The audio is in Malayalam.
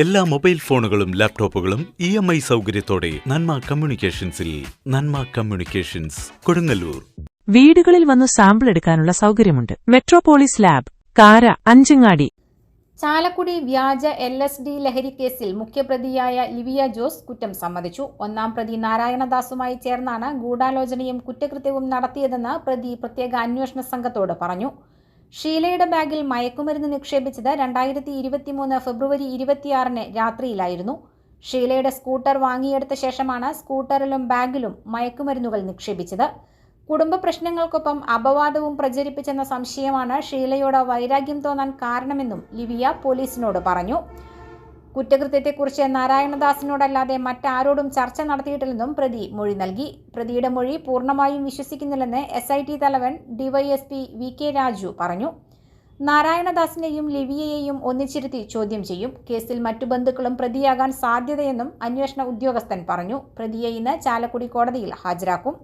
എല്ലാ മൊബൈൽ ഫോണുകളും ലാപ്ടോപ്പുകളും ഇ എം ഐ സൗകര്യത്തോടെ നന്മ കമ്മ്യൂണിക്കേഷൻസിൽ നന്മ കമ്മ്യൂണിക്കേഷൻസ് കൊടുങ്ങല്ലൂർ. വീടുകളിൽ വന്ന് സാമ്പിൾ എടുക്കാനുള്ള സൗകര്യമുണ്ട്. മെട്രോപോളിസ് ലാബ് കാര അഞ്ചങ്ങാടി. ചാലക്കുടി വ്യാജ എൽ എസ് ഡി ലഹരി കേസിൽ മുഖ്യപ്രതിയായ ലിവിയ ജോസ് കുറ്റം സമ്മതിച്ചു. ഒന്നാം പ്രതി നാരായണദാസുമായി ചേർന്നാണ് ഗൂഢാലോചനയും കുറ്റകൃത്യവും നടത്തിയതെന്ന് പ്രതി പ്രത്യേക അന്വേഷണ സംഘത്തോട് പറഞ്ഞു. ഷീലയുടെ ബാഗിൽ മയക്കുമരുന്ന് നിക്ഷേപിച്ചത് രണ്ടായിരത്തി ഇരുപത്തിമൂന്ന് ഫെബ്രുവരി ഇരുപത്തിയാറിന് രാത്രിയിലായിരുന്നു. ഷീലയുടെ സ്കൂട്ടർ വാങ്ങിയെടുത്ത ശേഷമാണ് സ്കൂട്ടറിലും ബാഗിലും മയക്കുമരുന്നുകൾ നിക്ഷേപിച്ചത്. കുടുംബ പ്രശ്നങ്ങൾക്കൊപ്പം അപവാദവും പ്രചരിപ്പിച്ചെന്ന സംശയമാണ് ഷീലയോട് വൈരാഗ്യം തോന്നാൻ കാരണമെന്നും ലിവിയ പോലീസിനോട് പറഞ്ഞു. കുറ്റകൃത്യത്തെക്കുറിച്ച് നാരായണദാസിനോടല്ലാതെ മറ്റാരോടും ചർച്ച നടത്തിയിട്ടില്ലെന്നും പ്രതി മൊഴി നൽകി. പ്രതിയുടെ മൊഴി പൂർണമായും വിശ്വസിക്കുന്നില്ലെന്ന് എസ് ഐ ടി തലവൻ ഡിവൈഎസ്പി വി കെ രാജു പറഞ്ഞു. നാരായണദാസിനെയും ലിവിയയെയും ഒന്നിച്ചിരുത്തി ചോദ്യം ചെയ്യും. കേസിൽ മറ്റു ബന്ധുക്കളും പ്രതിയാകാൻ സാധ്യതയെന്നും അന്വേഷണ ഉദ്യോഗസ്ഥൻ പറഞ്ഞു. പ്രതിയെ ഇന്ന് ചാലക്കുടി കോടതിയിൽ ഹാജരാക്കും.